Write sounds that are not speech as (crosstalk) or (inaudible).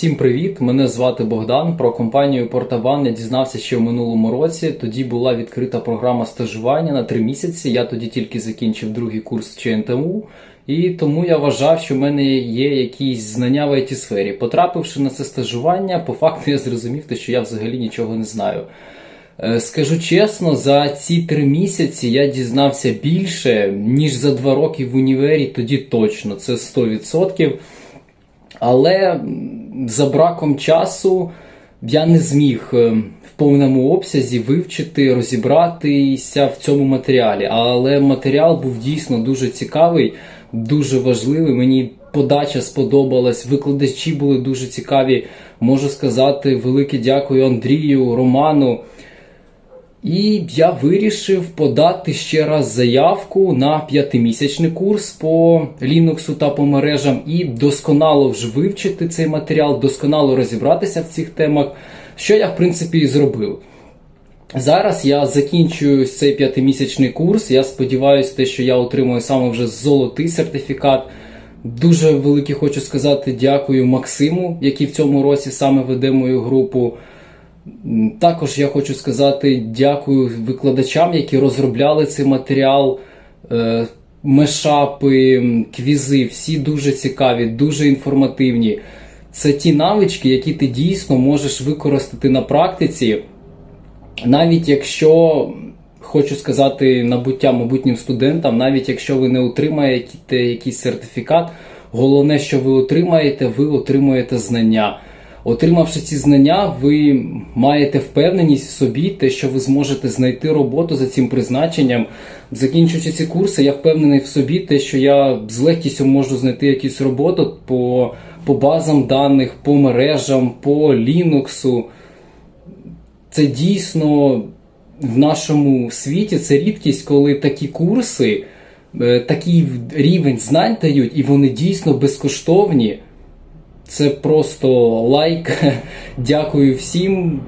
Всім привіт! Мене звати Богдан. Про компанію Портаван я дізнався ще в минулому році. Тоді була відкрита програма стажування на три місяці. Я тоді тільки закінчив другий курс ЧНТУ, і тому я вважав, що в мене є якісь знання в it сфері. Потрапивши на це стажування, по факту я зрозумів, що я взагалі нічого не знаю. Е, Скажу чесно, за ці три місяці я дізнався більше, ніж за два роки в універі, тоді точно, це 100%. Але за браком часу я не зміг е, в повному обсязі вивчити, розібратися в цьому матеріалі. Але матеріал був дійсно дуже цікавий, дуже важливий. Мені подача сподобалась, викладачі були дуже цікаві. Можу сказати велике дякую Андрію, Роману. І я вирішив подати ще раз заявку на п'ятимісячний курс по Linux та по мережам і досконало вже вивчити цей матеріал, досконало розібратися в цих темах, що я в принципі і зробив. Зараз я закінчую цей п'ятимісячний курс. Я сподіваюся, те, що я отримую саме вже золотий сертифікат. Дуже велике хочу сказати дякую Максиму, який в цьому році саме веде мою групу. Також я хочу сказати дякую викладачам, які розробляли цей матеріал, Е, мешапи, квізи, всі дуже цікаві, дуже інформативні. Це ті навички, які ти дійсно можеш використати на практиці, навіть якщо хочу сказати набуття майбутнім студентам, навіть якщо ви не отримаєте якийсь сертифікат, головне, що ви отримаєте, ви отримуєте знання. Отримавши ці знання, ви маєте впевненість в собі, те, що ви зможете знайти роботу за цим призначенням. Закінчуючи ці курси, я впевнений в собі, те, що я з легкістю можу знайти якусь роботу по, по базам даних, по мережам, по Linux. Це дійсно в нашому світі це рідкість, коли такі курси, е, такий рівень знань дають, і вони дійсно безкоштовні. Це просто лайк. (laughs) Дякую всім.